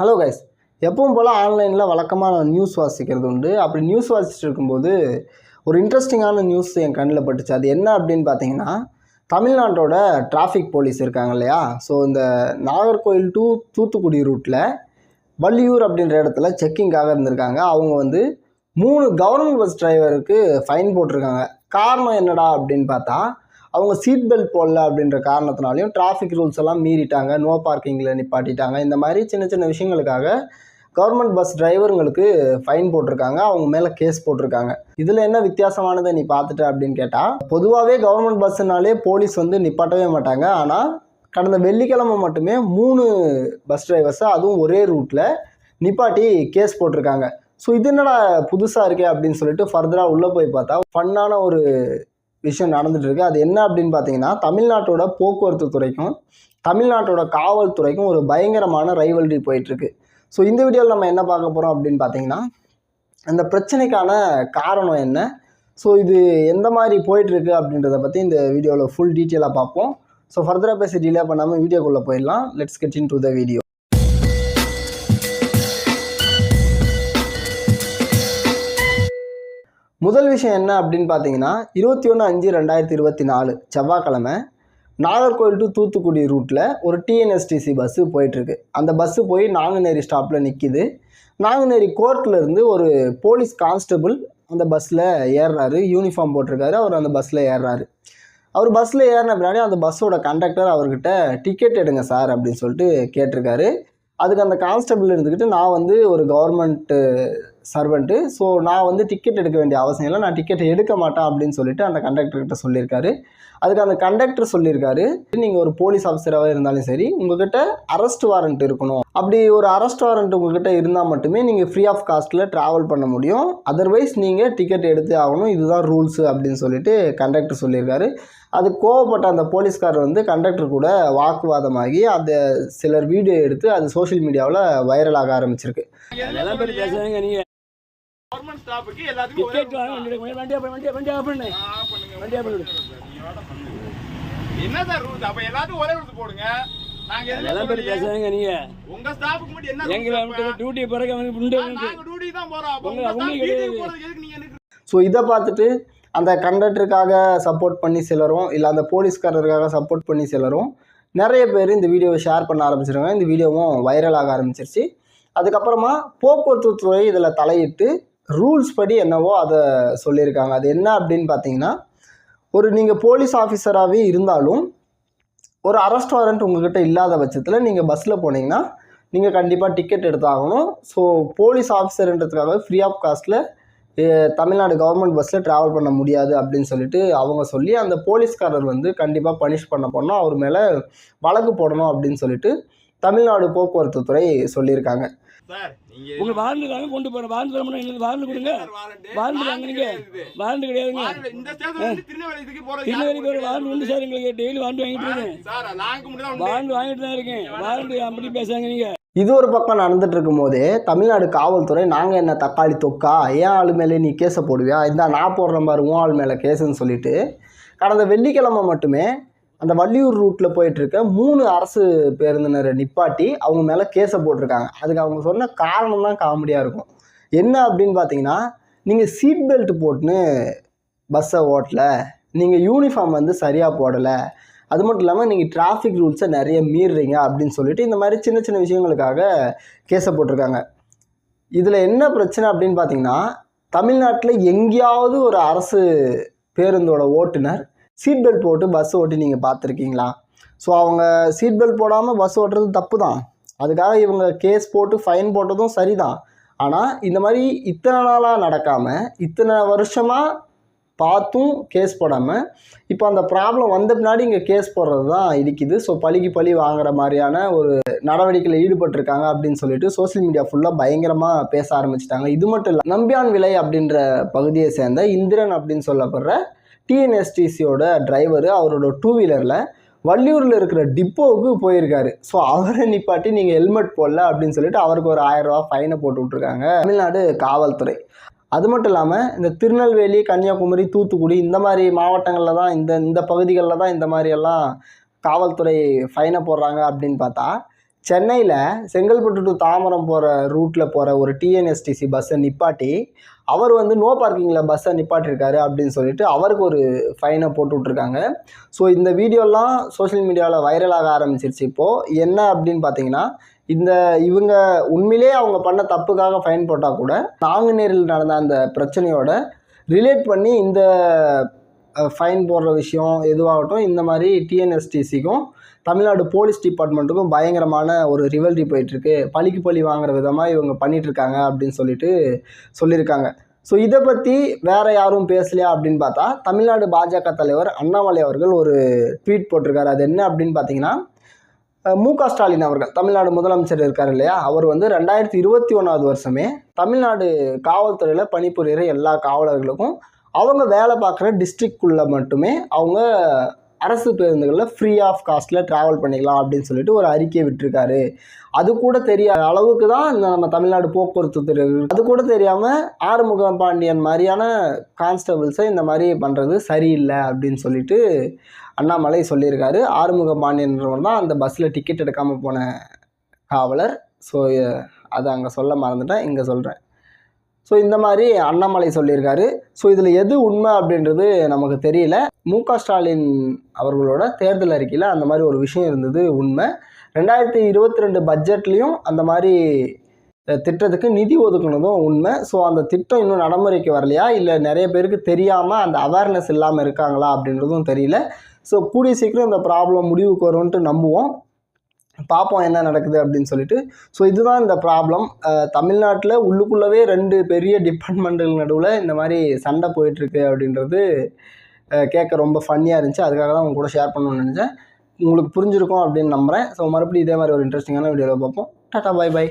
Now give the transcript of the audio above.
Hello guys எப்பவும் போல் ஆன்லைனில் வழக்கமாக நான் நியூஸ் வாசிக்கிறது உண்டு. அப்படி நியூஸ் வாசிச்சுட்டு இருக்கும்போது ஒரு இன்ட்ரெஸ்டிங்கான நியூஸ் என் கண்ணில் பட்டுச்சு. அது என்ன அப்படின்னு பார்த்தீங்கன்னா தமிழ்நாட்டோட டிராஃபிக் போலீஸ் இருக்காங்க இல்லையா? ஸோ இந்த நாகர்கோவில் டு தூத்துக்குடி ரூட்டில் வள்ளியூர் அப்படின்ற இடத்துல செக்கிங்காக இருந்திருக்காங்க. அவங்க வந்து மூணு கவர்மெண்ட் பஸ் டிரைவருக்கு ஃபைன் போட்டிருக்காங்க. காரணம் என்னடா அப்படின்னு பார்த்தா அவங்க சீட் பெல்ட் போடல அப்படின்ற காரணத்தினாலையும் டிராஃபிக் ரூல்ஸ் எல்லாம் மீறிட்டாங்க. நோ பார்க்கிங்கில் நிப்பாட்டிட்டாங்க. இந்த மாதிரி சின்ன சின்ன விஷயங்களுக்காக கவர்மெண்ட் பஸ் டிரைவருங்களுக்கு ஃபைன் போட்டிருக்காங்க. அவங்க மேலே கேஸ் போட்டிருக்காங்க. இதில் என்ன வித்தியாசமானதை நீ பார்த்துட்ட அப்படின்னு கேட்டால் பொதுவாகவே கவர்மெண்ட் பஸ்ஸுனாலே போலீஸ் வந்து நிப்பாட்டவே மாட்டாங்க. ஆனால் கடந்த வெள்ளிக்கிழமை மட்டுமே மூணு பஸ் டிரைவர்ஸை அதுவும் ஒரே ரூட்டில் நிப்பாட்டி கேஸ் போட்டிருக்காங்க. ஸோ இது என்னடா புதுசாக இருக்கே அப்படின்னு சொல்லிட்டு ஃபர்தராக உள்ளே போய் பார்த்தா ஃபன்னான ஒரு விஷயம் நடந்துட்டு இருக்கு அது என்ன அப்படின்னு பார்த்தீங்கன்னா தமிழ்நாட்டோட போக்குவரத்து துறைக்கும் தமிழ்நாட்டோட காவல்துறைக்கும் ஒரு பயங்கரமான ரைவல்ரி போயிட்டுருக்கு. ஸோ இந்த வீடியோவில் நம்ம என்ன பார்க்க போகிறோம் அப்படின்னு பார்த்தீங்கன்னா அந்த பிரச்சனைக்கான காரணம் என்ன? ஸோ இது எந்த மாதிரி போயிட்டுருக்கு அப்படின்றத பற்றி இந்த வீடியோவில் ஃபுல் டீட்டெயிலாக பார்ப்போம். ஸோ ஃபர்தராக பேசி டிலே பண்ணாமல் வீடியோக்குள்ளே போயிடலாம். Let's get in to the video முதல் விஷயம் என்ன அப்படின்னு பார்த்தீங்கன்னா இருபத்தி ஒன்று அஞ்சு ரெண்டாயிரத்தி இருபத்தி நாலு செவ்வாய்க்கிழமை நாகர்கோவில் டு தூத்துக்குடி ரூட்டில் ஒரு டிஎன்எஸ்டிசி பஸ்ஸு போயிட்டுருக்கு. அந்த பஸ்ஸு போய் நாங்குநேரி ஸ்டாப்பில் நிற்கிது நாங்குநேரி கோர்ட்டில் இருந்து ஒரு போலீஸ் கான்ஸ்டபிள் அந்த பஸ்ஸில் ஏறுறாரு. யூனிஃபார்ம் போட்டிருக்காரு. அவர் அந்த பஸ்ஸில் ஏறுறாரு. அவர் பஸ்ஸில் ஏறின பின்னாடி அந்த பஸ்ஸோட கண்டக்டர் அவர்கிட்ட டிக்கெட் எடுங்க சார் அப்படின்னு சொல்லிட்டு கேட்டிருக்காரு. அதுக்கு அந்த கான்ஸ்டபிள் இருந்துக்கிட்டு நான் வந்து ஒரு கவர்மெண்ட்டு சர்வெண்ட்டு ஸோ நான் வந்து டிக்கெட் எடுக்க வேண்டிய அவசியம் இல்லை. நான் டிக்கெட் எடுக்க மாட்டேன் அப்படின்னு சொல்லிட்டு அந்த கண்டக்டர்கிட்ட சொல்லியிருக்காரு. அதுக்கு அந்த கண்டக்டர் சொல்லியிருக்காரு நீங்கள் ஒரு போலீஸ் ஆஃபீஸராகவே இருந்தாலும் சரி உங்ககிட்ட அரெஸ்ட் வாரண்ட் இருக்கணும். அப்படி ஒரு அரெஸ்ட் வாரண்ட் உங்ககிட்ட இருந்தால் மட்டுமே நீங்கள் ஃப்ரீ ஆஃப் காஸ்ட்டில் ட்ராவல் பண்ண முடியும். அதர்வைஸ் நீங்கள் டிக்கெட் எடுத்து ஆகணும். இதுதான் ரூல்ஸு அப்படின்னு சொல்லிட்டு கண்டக்டர் சொல்லியிருக்காரு. அது கோவப்பட்ட அந்த போலீஸ்காரர் வந்து கண்டக்டர் கூட வாக்குவாதமாகி அந்த சிலர் வீடியோ எடுத்து அது சோஷியல் மீடியாவில் வைரலாக ஆரம்பிச்சிருக்கு எல்லாம் பேர் பேசுறாங்க நீங்க கவர்மெண்ட் ஸ்டாஃபுக்கு எல்லாத்துக்கும் ஒரே டிக்கெட் வாங்க வண்டி எடுக்க வண்டி வண்டி வண்டி ஆஃப் பண்ணு. ஆ, பண்ணுங்க. வண்டி ஆஃப் பண்ணு என்ன சார் ரூல்ஸ் அப்ப எல்லாத்துக்கும் ஒரே ரூல்ஸ் போடுங்க? ஸோ இதை பார்த்துட்டு அந்த கண்டக்டருக்காக சப்போர்ட் பண்ணி சிலரும் இல்லை அந்த போலீஸ்காரருக்காக சப்போர்ட் பண்ணி சிலரும் நிறைய பேர் இந்த வீடியோவை ஷேர் பண்ண ஆரம்பிச்சிருக்காங்க. இந்த வீடியோவும் வைரலாக ஆரம்பிச்சிருச்சு. அதுக்கப்புறமா போக்குவரத்து துறை இதில் தலையிட்டு ரூல்ஸ் படி என்னவோ அதை சொல்லியிருக்காங்க. அது என்ன அப்படின்னு பார்த்தீங்கன்னா ஒரு நீங்கள் போலீஸ் ஆஃபீஸராகவே இருந்தாலும் ஒரு அரெஸ்ட் வாரண்ட் உங்கள்கிட்ட இல்லாத பட்சத்தில் நீங்கள் பஸ்ஸில் போனீங்கன்னா நீங்கள் கண்டிப்பாக டிக்கெட் எடுத்தாகணும். ஸோ போலீஸ் ஆஃபீஸர்ன்றதுக்காக ஃப்ரீ ஆஃப் காஸ்ட்டில் தமிழ்நாடு கவர்மெண்ட் பஸ்ஸில் ட்ராவல் பண்ண முடியாது அப்படின்னு சொல்லிட்டு அவங்க சொல்லி அந்த போலீஸ்காரர் வந்து கண்டிப்பாக பனிஷ் பண்ண போனால் அவர் மேலே வழக்கு போடணும் அப்படின்னு சொல்லிட்டு தமிழ்நாடு போக்குவரத்து துறை சொல்லியிருக்காங்க. உங்க வாரண்ட் தாங்க கொண்டு போறேன் வாரண்ட் தர முடியும் வாரண்ட் கொடுங்க? வாரண்ட் கிடையாது. வாரண்ட் கிடையாதுங்க. திருநெல்வேலி பேர் வாரண்ட் உண்டு சார். எங்களுக்கு டெய்லி வாரண்ட் வாங்கிட்டு இருக்கேன். வாரண்ட் வாங்கிட்டு தான் இருக்கேன். வாரண்ட் அப்படி பேசுறாங்க நீங்க. இது ஒரு பக்கம் நடந்துட்டு இருக்கும் போதே தமிழ்நாடு காவல்துறை நாங்கள் என்ன தக்காளி தொக்கா? ஏன் ஆள் மேலே நீ கேஸை போடுவியா? இந்த நான் போடுறேன் பாரு உன் ஆள் மேலே கேஸுன்னு சொல்லிட்டு கடந்த வெள்ளிக்கிழமை மட்டுமே அந்த வள்ளியூர் ரூட்டில் போயிட்டுருக்க மூணு அரசு பேருந்தினரை நிப்பாட்டி அவங்க மேலே கேஸை போட்டிருக்காங்க. அதுக்கு அவங்க சொன்ன காரணம் தான் காமெடியாக இருக்கும். என்ன அப்படின்னு பார்த்தீங்கன்னா நீங்கள் சீட் பெல்ட் போட்டுன்னு பஸ்ஸை ஓட்டல நீங்கள் யூனிஃபார்ம் வந்து சரியாக போடலை அது மட்டும் இல்லாமல் நீங்கள் டிராஃபிக் ரூல்ஸை நிறைய மீறுறீங்க அப்படின்னு சொல்லிட்டு இந்த மாதிரி சின்ன சின்ன விஷயங்களுக்காக கேஸை போட்டிருக்காங்க. இதில் என்ன பிரச்சனை அப்படின்னு பார்த்தீங்கன்னா தமிழ்நாட்டில் எங்கேயாவது ஒரு அரசு பேருந்தோட ஓட்டுநர் சீட் பெல்ட் போட்டு பஸ் ஓட்டி நீங்கள் பார்த்துருக்கீங்களா? ஸோ அவங்க சீட் பெல்ட் போடாமல் பஸ் ஓட்டுறது தப்பு தான் அதுக்காக இவங்க கேஸ் போட்டு ஃபைன் போட்டதும் சரி தான் ஆனால் இந்த மாதிரி இத்தனை நாளாக நடக்காமல் இத்தனை வருஷமாக பார்த்தும் கேஸ் போடாமல் இப்போ அந்த ப்ராப்ளம் வந்த பின்னாடி இங்கே கேஸ் போடுறது தான் இடிக்குது ஸோ பழிக்கு பழி வாங்குற மாதிரியான ஒரு நடவடிக்கையில் ஈடுபட்டிருக்காங்க அப்படின்னு சொல்லிட்டு சோஷியல் மீடியா ஃபுல்லாக பயங்கரமாக பேச ஆரம்பிச்சிட்டாங்க. இது மட்டும் இல்லை நம்பியான் விலை அப்படின்ற பகுதியை சேர்ந்த இந்திரன் அப்படின்னு சொல்லப்படுற டிஎன்எஸ்டிசியோட டிரைவர் அவரோட டூ வீலரில் வள்ளியூரில் இருக்கிற டிப்போவுக்கு போயிருக்காரு. ஸோ அவரை நிப்பாட்டி நீங்கள் ஹெல்மெட் போடல அப்படின்னு சொல்லிட்டு அவருக்கு ஒரு ஆயிரம் ரூபா ஃபைனை போட்டு விட்ருக்காங்க தமிழ்நாடு காவல்துறை. அது மட்டும் இல்லாமல் இந்த திருநெல்வேலி கன்னியாகுமரி தூத்துக்குடி இந்த மாதிரி மாவட்டங்களில் தான் இந்த இந்த பகுதிகளில் தான் இந்த மாதிரியெல்லாம் காவல்துறை ஃபைனை போடுறாங்க அப்படின்னு பார்த்தா சென்னையில் செங்கல்பட்டு டு தாமரம் போகிற ரூட்டில் போகிற ஒரு டிஎன்எஸ்டிசி பஸ்ஸை நிப்பாட்டி அவர் வந்து நோ பார்க்கிங்கில் பஸ்ஸை நிப்பாட்டிருக்காரு அப்படின்னு சொல்லிட்டு அவருக்கு ஒரு ஃபைனை போட்டு விட்ருக்காங்க ஸோ இந்த வீடியோலாம் சோஷியல் மீடியாவில் வைரலாக ஆரம்பிச்சிருச்சு. இப்போது என்ன அப்படின்னு பார்த்தீங்கன்னா இந்த இவங்க உண்மையிலே அவங்க பண்ண தப்புக்காக ஃபைன் போட்டால் கூட நாங்குநேரில் நடந்த அந்த பிரச்சனையோட ரிலேட் பண்ணி இந்த ஃபைன் போடுற விஷயம் எதுவாகட்டும் இந்த மாதிரி டிஎன்எஸ்டிசிக்கும் தமிழ்நாடு போலீஸ் டிபார்ட்மெண்ட்டுக்கும் பயங்கரமான ஒரு ரிவல்ரி போயிட்டுருக்கு. பழிக்கு பழி வாங்குற விதமாக இவங்க பண்ணிகிட்ருக்காங்க அப்படின்னு சொல்லிட்டு சொல்லியிருக்காங்க. ஸோ இதை பற்றி வேற யாரும் பேசலையா அப்படின்னு பார்த்தா தமிழ்நாடு பாஜக தலைவர் அண்ணாமலை அவர்கள் ஒரு ட்வீட் போட்டிருக்காரு. அது என்ன அப்படின்னு பார்த்தீங்கன்னா மு க ஸ்டாலின் அவர்கள் தமிழ்நாடு முதலமைச்சர் இருக்கார் இல்லையா? அவர் வந்து ரெண்டாயிரத்தி இருபத்தி ஒன்றாவது வருஷமே தமிழ்நாடு காவல்துறையில் பணிபுரிகிற எல்லா காவலர்களுக்கும் அவங்க வேலை பார்க்குற டிஸ்ட்ரிக்ட்குள்ளே மட்டுமே அவங்க அரசு பேருந்துகளில் ஃப்ரீ ஆஃப் காஸ்ட்டில் ட்ராவல் பண்ணிக்கலாம் அப்படின்னு சொல்லிட்டு ஒரு அறிக்கையை விட்டுருக்காரு. அது கூட தெரியாத அளவுக்கு தான் இந்த நம்ம தமிழ்நாடு போக்குவரத்து துறை அது கூட தெரியாமல் ஆறுமுகம் பாண்டியன் மாதிரியான கான்ஸ்டபிள்ஸை இந்த மாதிரி பண்ணுறது சரியில்லை அப்படின்னு சொல்லிட்டு அண்ணாமலை சொல்லியிருக்காரு. ஆறுமுக பாண்டியன்றவர் தான் அந்த பஸ்ஸில் டிக்கெட் எடுக்காமல் போன காவலர். ஸோ அதை அங்கே சொல்ல மறந்துட்டேன். இங்கே சொல்கிறேன் ஸோ இந்த மாதிரி அண்ணாமலை சொல்லியிருக்காரு. ஸோ இதில் எது உண்மை அப்படின்றது நமக்கு தெரியல. மு ஸ்டாலின் அவர்களோட தேர்தல் அறிக்கையில் அந்த மாதிரி ஒரு விஷயம் இருந்தது உண்மை. ரெண்டாயிரத்தி இருபத்தி ரெண்டு பட்ஜெட்லேயும் அந்த மாதிரி திட்டத்துக்கு நிதி ஒதுக்குனதும் உண்மை. ஸோ அந்த திட்டம் இன்னும் நடைமுறைக்கு வரலையா? இல்லை நிறைய பேருக்கு தெரியாமல் அந்த அவேர்னஸ் இல்லாமல் இருக்காங்களா அப்படின்றதும் தெரியல. ஸோ கூடிய சீக்கிரம் இந்த ப்ராப்ளம் முடிவுக்கு வரும்ன்ட்டு நம்புவோம். பார்ப்போம் என்ன நடக்குது அப்படின்னு சொல்லிட்டு. ஸோ இதுதான் இந்த ப்ராப்ளம் தமிழ்நாட்டில் உள்ளுக்குள்ளவே ரெண்டு பெரிய டிபார்ட்மெண்ட்டுகள் நடுவில் இந்த மாதிரி சண்டை போயிட்டுருக்கு அப்படின்றது கேட்க ரொம்ப ஃபன்னியாக இருந்துச்சு. அதுக்காக தான் உங்க கூட ஷேர் பண்ணணும்னு நினச்சேன். உங்களுக்கு புரிஞ்சிருக்கும் அப்படின்னு நம்புகிறேன் ஸோ மறுபடியும் இதே மாதிரி ஒரு இன்ட்ரெஸ்டிங்கான வீடியோவில் பார்ப்போம். Tata bye bye